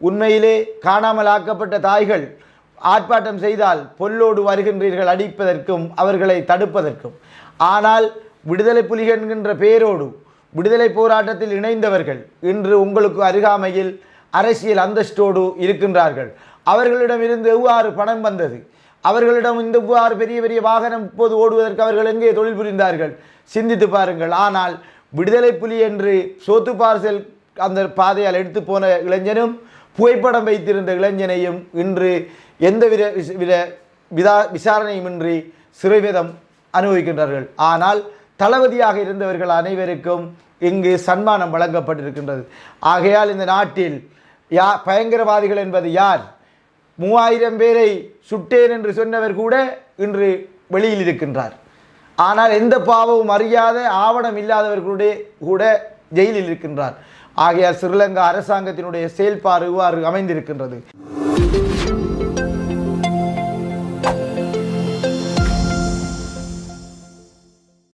உண்மையிலே காணாமல் ஆக்கப்பட்ட தாய்கள் ஆர்ப்பாட்டம் செய்தால் பொல்லோடு வருகின்றீர்கள் அடிப்பதற்கும் அவர்களை தடுப்பதற்கும். ஆனால் விடுதலை புலிகள் என்கின்ற பெயரோடு விடுதலை போராட்டத்தில் இணைந்தவர்கள் இன்று உங்களுக்கு அருகாமையில் அரசியல் அந்தஸ்தோடு இருக்கின்றார்கள். அவர்களிடமிருந்து எவ்வாறு பணம் வந்தது? அவர்களிடம் இந்த இவ்வாறு பெரிய பெரிய வாகனம் இப்போது ஓடுவதற்கு அவர்கள் எங்கே தொழில் புரிந்தார்கள்? சிந்தித்து பாருங்கள். ஆனால் விடுதலை புலி என்று சோத்து பார்சல் அந்த பாதையால் எடுத்து போன இளைஞனும் புகைப்படம் வைத்திருந்த இளைஞனையும் இன்று எந்தவித விச- வித விதா விசாரணையுமின்றி சிறைவேதம் அனுபவிக்கின்றார்கள். ஆனால் தளபதியாக இருந்தவர்கள் அனைவருக்கும் இங்கு சன்மானம் வழங்கப்பட்டிருக்கின்றது. ஆகையால் இந்த நாட்டில் யா பயங்கரவாதிகள் என்பது யார்? மூவாயிரம் பேரை சுட்டேன் என்று சொன்னவர் கூட இன்று வெளியில் இருக்கின்றார். ஆனால் எந்த பாவமும் அறியாத ஆவணம் இல்லாதவர்களுடைய கூட ஜெயிலில் இருக்கின்றார். ஆகையால் ஸ்ரீலங்கா அரசாங்கத்தினுடைய செயல்பாடு அமைந்திருக்கின்றது.